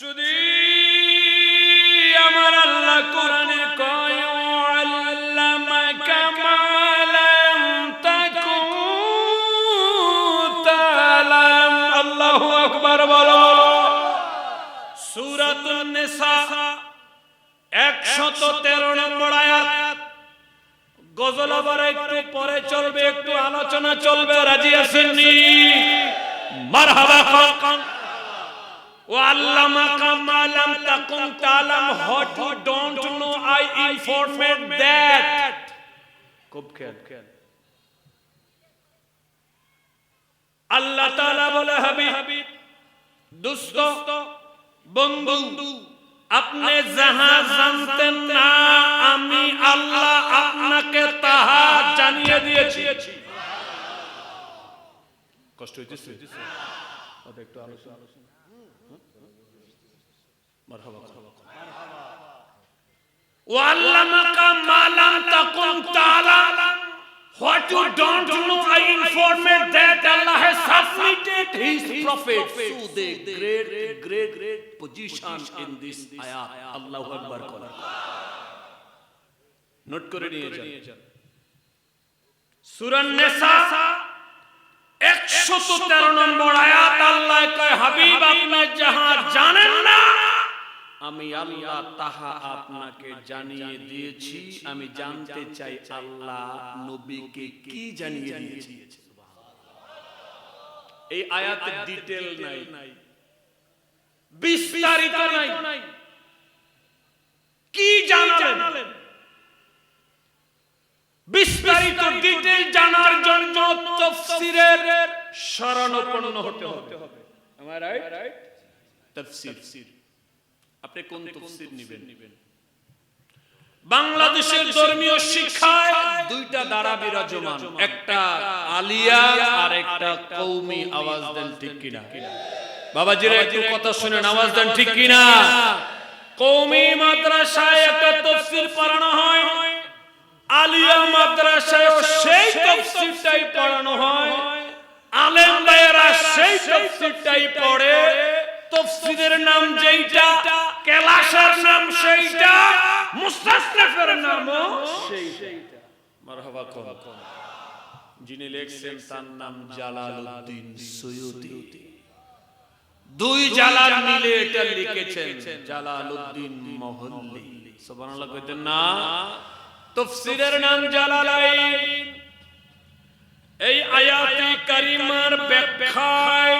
শুধু আমার আল্লাহ কোরআনে কয় আল্লামাকা মা লাম তাকুন তালাম আল্লাহু আকবার বলো। সূরাতুন নিসা 113 নম্বর আয়াত। গজল আবার একটু পরে চলবে, একটু আলোচনা চলবে, রাজি আছেননি মারহাবা খান। আই খুব আল্লাহ বলে, হাবিব আপনি যাহা জানতেন না, আমি আল্লাহ আপনাকে তাহা জানিয়ে দিয়েছি। কষ্ট হইতেছে? আচ্ছা, আলোচনা আলোচনা। وعلمك ما لم تكن تعلم What you don't know, I informed that Allah has submitted His prophet to the great, great, great position in this ayah. Allahu Akbar করা নোট করে নিয়ে যান সূরা নিসা একশত তেরো নম্বর আয়াত আল্লাহ কয় হাবিব আপনি যাহা জানেন না আমি আল্লাহ তাহা আপনাকে জানিয়ে দিয়েছি। আমি জানতে চাই আল্লাহ নবীকে কি জানিয়ে দিয়েছি। এই আয়াতের ডিটেল নাই। বিস্তারিত নাই। কি জানালেন? বিস্তারিত ডিটেল জানার জন্য তাফসীরের শরণাপন্ন হতে হবে। I right? তাফসীর আপনি কোন তাফসীর নেবেন? বাংলাদেশের ধর্মীয় শিক্ষায় দুইটা দ্বারা বিরাজমান একটা আলিয়া আর একটা কৌমি আওয়াজ দেন ঠিক কিনা। বাবাজিরা একটু কথা শুনেন আওয়াজ দেন ঠিক কিনা? কৌমি মাদ্রাসায় একটা তাফসীর পড়ানো হয়। আলিয়া মাদ্রাসায় সেই তাফসীরটাই পড়ানো হয়। আলেম ভাইয়েরা সেই তাফসীরটাই পড়ে। তাফসীরের নাম যেইটা, কেলাসের নাম সেইটা, মুস্তাসনাফের নামও সেইটা। মারহাবা কোন। যিনি লিখছেন তার নাম জালালউদ্দিন সৈয়দি। দুই জালাল মিলে এটা লিখেছেন জালালউদ্দিন মহল্লি। সুবহানাল্লাহ কইতেন না তফসিরের নাম জালালাইন। এই আয়াতে কারিমার ব্যাখ্যায়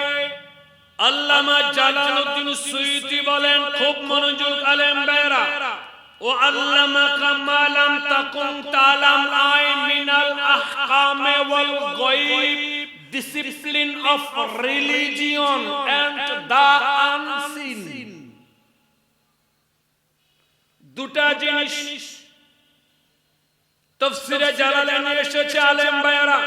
আল্লামা জালালউদ্দিন সুয়ুতি বলেন, খুব মনোযোগ আলেম ভাইরা ও আল্লামাকা মা লাম তাকুন তালাম আই মিনাল আহকামে ওয়াল গায়ব, discipline of religion and the unseen দুটা জিনিস তফসিরে জালালাইনে এসেছে আলেম ভাইরা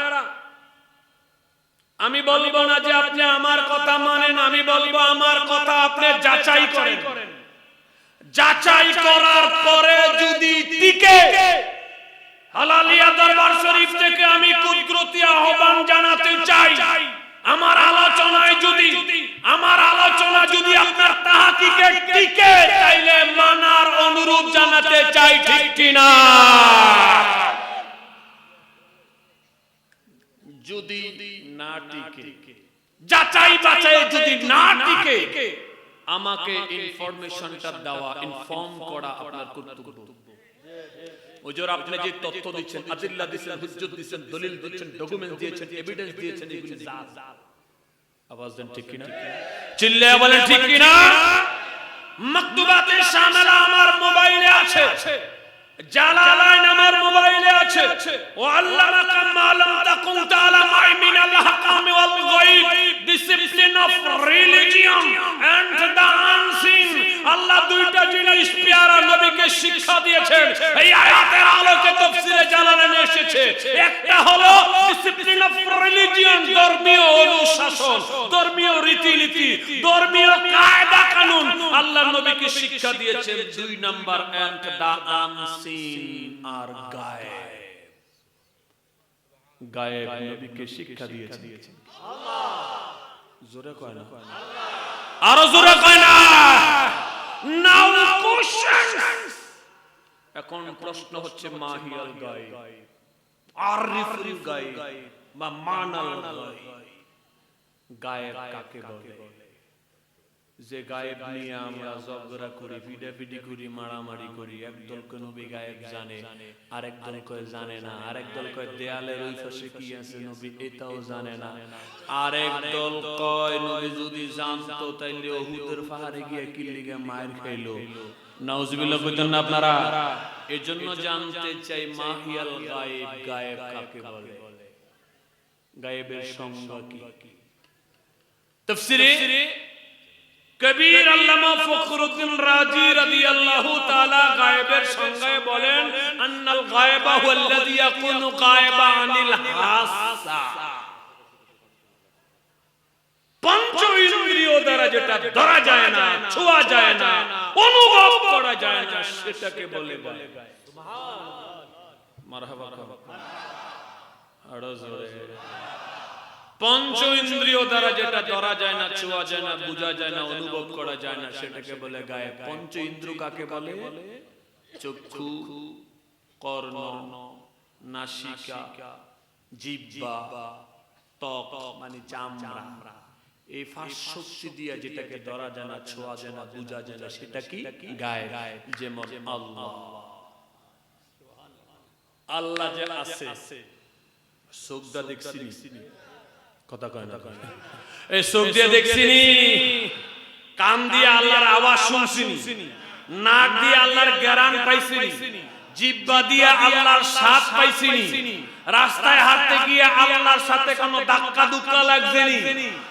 আমি বলব না যে আপনি আমার কথা মানেন, আমি বলব আমার কথা আপনি যাচাই করেন। যাচাই করার পরে যদি টিকে, হালালিয়া দরবার শরীফ থেকে আমি কুদরতি আহ্বান জানাতে চাই। আমার আলোচনায় যদি, আমার আলোচনা যদি আপনার তাহাকিকে টিকে, তাইলে মানার অনুরোধ জানাতে চাই, ঠিক কিনা যদি না টিকে যাচাই বাছাই যদি না টিকে আমাকে ইনফরমেশনটা দেওয়া ইনফর্ম করা আপনার কর্তব্য। ওজোর আপনি যে তথ্য দিচ্ছেন আদিল্লা দিচ্ছেন হুজ্জত দিচ্ছেন দলিল দিচ্ছেন ডকুমেন্ট দিয়েছেন এভিডেন্স দিয়েছেন এগুলি আওয়াজ দেন ঠিক কিনা? চিল্লে বলেন ঠিক কিনা? মাকতুবাতে শামিল আমার মোবাইলে আছে। জালালাইন আমার মোবাইলে আছে। ও আল্লামাকা মালাম তাকুম তাআলা মাই মিন মিনাল আহকামি ওয়াল গায়ব। Discipline of religion and the unseen Allah দুইটা জিনিস পেয়ারা নবীকে শিক্ষা দিয়েছেন। এই আয়াতের আলোকে তাফসীরে জালালাইনে এসেছে। একটা হলো ডিসিপ্লিন অফ রিলিজিয়ন ধর্মীয় অনুশাসন, ধর্মীয় রীতিনীতি, ধর্মীয় কায়দা কানুন। আল্লাহ নবীকে শিক্ষা দিয়েছেন দুই নাম্বার এন্ড দ্য আনসিন আর গায়েব। গায়েব নবীকে শিক্ষা দিয়েছেন। আল্লাহ। জোরে কয় না। আল্লাহ। আরও জোরে কয় না। প্রশ্ন হচ্ছে মাহিয়াল গায়ে আরিফুল গায়ে বা মানাল গায়ে গায়েব কাকে বলে? যে গায়েব নিয়ে আমরা ঝগড়া করি পিডাপিডি করি মারামারি করি একদল কে নবী গায়েব জানে আরেক দল কয় জানে না আরেক দল কয় দেয়ালের ওই পাশে কি আছে নবী এটাও জানে না। আরেক দল কয় নবী যদি জানতো তাইলে ওহুদের পাহাড়ে গিয়ে কি লিগে মায়ের খাইলো। নাউজুবিল্লাহ কইতেন না আপনারা এজন্য জানতে চাই মাহিয়াল গায়েব গায়েব কাকে বলে? গায়েবের সংজ্ঞা কি? তফসিরে কবির আল্লামা ফখরুদ্দিন রাজি রাদিয়াল্লাহু তাআলা গায়েবের সংজ্ঞায় বলেন আন্নাল গায়বা হুয়াল্লাযী ইয়াকুনু গায়বা আনিল হাসা। পঞ্চ ইন্দ্রিয় দ্বারা যেটা ধরা যায় না ছোঁয়া যায় না যায় না সেটাকে বলে গায়েব মারহাবা আরও জোরে। পঞ্চ ইন্দ্রিয় দ্বারা যেটা ধরা যায় না ছোঁয়া যায় না বোঝা যায় না অনুভব করা যায় না সেটাকে বলে গায়ে। পঞ্চ ইন্দ্র কাকে বলে? চক্ষু কর্ণ নাসিকা জিহ্বা ত্বক মানে চামড়া। এই ফাঁস শক্তি দিয়ে যেটাকে ধরা যায় না ছোঁয়া যায় না বোঝা যায় না সেটা কি? গায়ে যেমন আল্লাহ। আল্লাহ। যে আছে। চোখটা দেখছি কথা কয় না এই চোখ দিয়ে দেখছিনি? কান দিয়ে আল্লাহর আওয়াজ শুনছিনি। নাক দিয়ে আল্লাহর জ্ঞান পাইছিনি। জিব্বা দিয়ে আল্লাহর স্বাদ পাইছিনি। রাস্তায় হাঁটতে গিয়ে আল্লাহর সাথে কোনো ধাক্কা দুক্কা লাগছেনি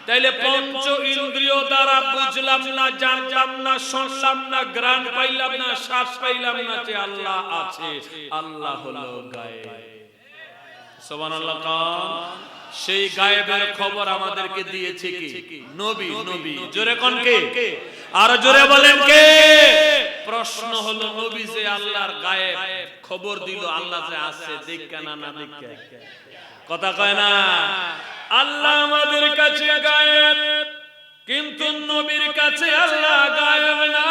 তাইলে পঞ্চ ইন্দ্রিয় দ্বারা বুঝলাম না জানলাম না শুনলাম না গ্রান পাইলাম না শ্বাস পাইলাম না যে আল্লাহ আছে আল্লাহ হলো গায়ে। সুবহানাল্লাহ কান। সেই গায়েবের খবর আমাদেরকে দিয়েছে কি? নবী নবী জোরে কোন কে? আর জোরে বলেন কে? প্রশ্ন হলো নবী যে আল্লাহর গায়েব, খবর দিল আল্লাহ যে আছে দেখা না না দেখা কথা কয় না? আল্লাহ আমাদের কাছে গায়েব, কিন্তু নবীর কাছে আল্লাহ গায়েব না।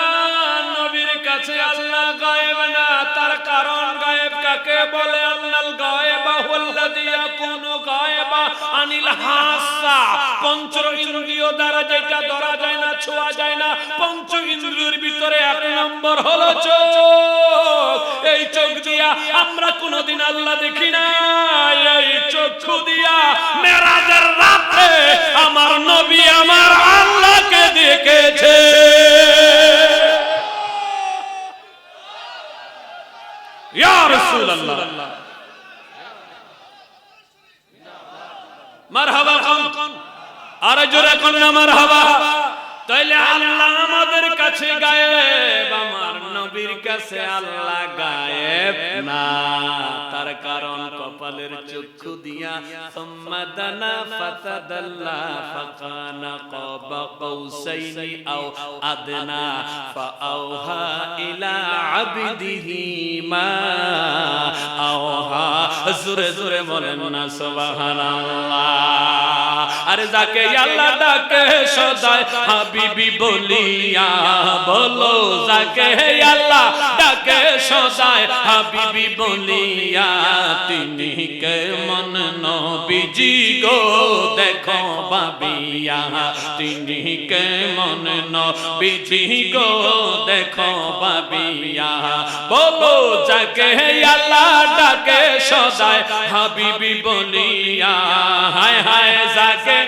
নবীর কাছে আল্লাহ গায়েব না। তার কারণ গায়েব কাকে বলে? আল্লাহর গায়েবা হুয়াল্লাযী ইয়াকুনু গায়েবা আনিল হাসা। পঞ্চ ইন্দ্রিয় দ্বারা যেটা ধরা যায় না, ছোঁয়া যায় না, পঞ্চ ইন্দ্রিয়ের ভিতরে এক নম্বর হলো চোখ। এই চোখ দিয়া আমরা কোনোদিন আল্লাহ দেখি না এই চক্ষু দিয়া মেরাজের রাতে আমার নবী আমার আল্লাহকে দেখেছে ইয়া রাসূলুল্লাহ মারহাবা কোন আর জোরে কোন না মারহাবা তাইলে আল্লাহ আমাদের কাছে গায়েব, আমার নবীর কাছে আল্লাহ গায়েব না। তার কারণ কপালের চক্ষু দিয়া সম্মাদানা ফাতাদাল্লা ফাকানা কাবা কাউসাইনি আও আদনা, ফাআওহা ইলা আবদিহি মা। আওহা, জোরে জোরে বলেন না, সুবহানাল্লাহ। আরে যাকে আল্লাহ ডাকে সদায় হাবিবি বলিয়া বলো, যাকে আল্লাহ ডাকে সদায় হাবিবি বলিয়া, তিনি কে মন নবীজি গো? দেখো বাবিয়া, তিনি কে মন নবীজি গো? দেখো বাবিয়া, বলো, যাকে আল্লাহ ডাকে সদায় হাবিবি বলিয়া, হায় হায়, যাকে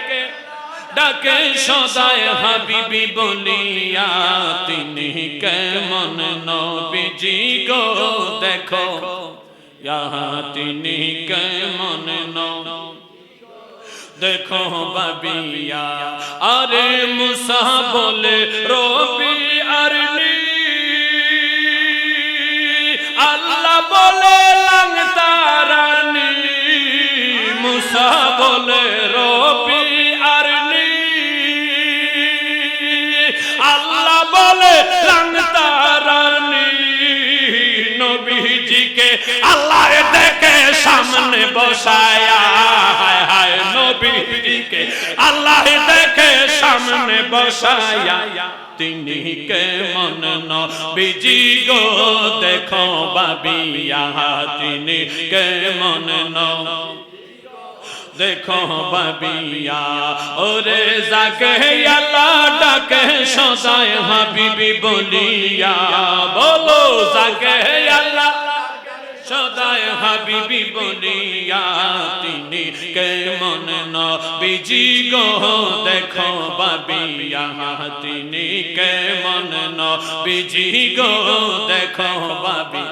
ডাকে সদায় হাবিবি বলিয়া, তিনি কেমন নবীজি গো দেখো। ইহা তিনি কেমন দেখো বাবিয়া। আরে মুসা বলে, রবি আরলি আল্লাহ বলে লাংতারানি মুসা বলে, রবি আল্লাহ দেখে সামনে বসায়া, তিনি কেমন বিজি গো বাবিয়া, তিনি কেমন দেখো বাবিয়া। ওরে জাকে আল্লাহ ডাকে সদায় হাবিবি বলিয়া, বলো জাকে আল্লাহ সদায় হাবিবি বলিয়া তিনি কেমন বিজি গো? দেখো বাবিয়া, তিনি কেমন বিজি গো? দেখো বাবি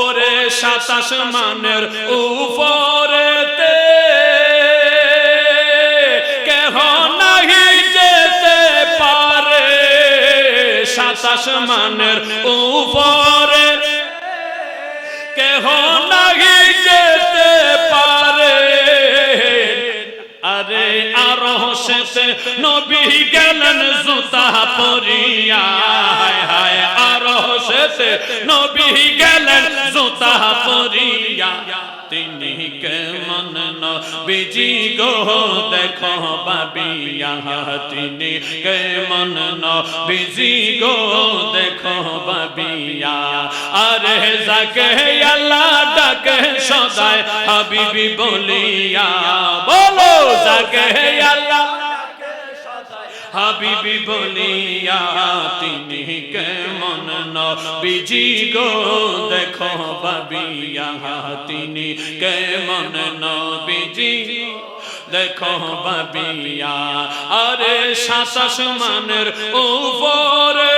ওরে সাতাশ মানের উপরেতে কেহ নাহি যেতে পারে। সাতাশ মানের উপরে কেহ নাহি যেতে পারে। আরে আর শেষে নবী গেলেন জুতা পরিয়া। হায় আর শেষে নবী গেলেন জুতা পরিয়া। তিনি বিজি গো, দেখো বাবিয়া কেমন বিজি গো, দেখো বাবিয়া আরে জাকে আল্লাহ ডাকে সদায় হাবিবি বলিয়া, বলো জাকে আল্লাহ হাবিবি বলিয়া তিনি কেমন নবীজি গো দেখো বাবিয়া তিনি কেমন নবীজি দেখো বাবিয়া আরে সাতাশ মানের উপরে